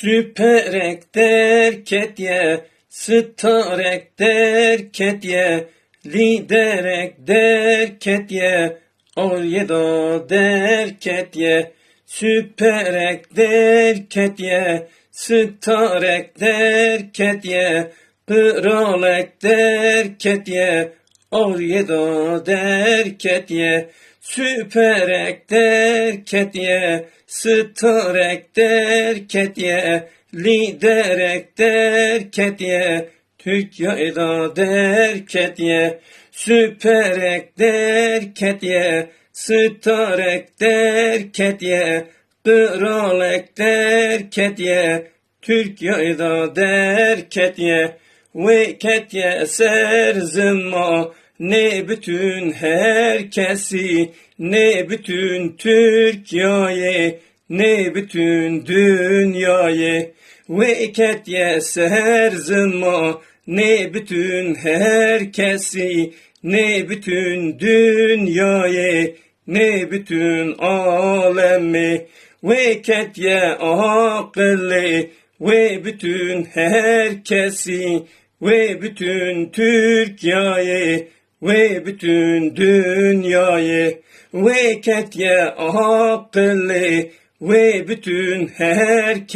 Süperek derket ye, starek derket ye, liderek derket ye, oryeda derket ye, süperek derket ye, starek derket ye, kralek derket ye, oryeda derket ye, süperek derket ye, starek derket ye, liderek derket ye, Türkiye'da derket ye, süperek derket ye, starek derket ye, kralek derket ye, Türkiye'da derket ye, veket ye serzıma, ne bütün herkesi, ne bütün Türkiye'yi, ne bütün dünyayı. Veket ye serzıma, ne bütün herkesi, ne bütün dünyayı, ne bütün alemi. Veket ye akıllı, ve bütün herkesi, ve bütün Türkiye'yi, ve bütün dünyayı. Veket ye akıllı, ve bütün herkesi,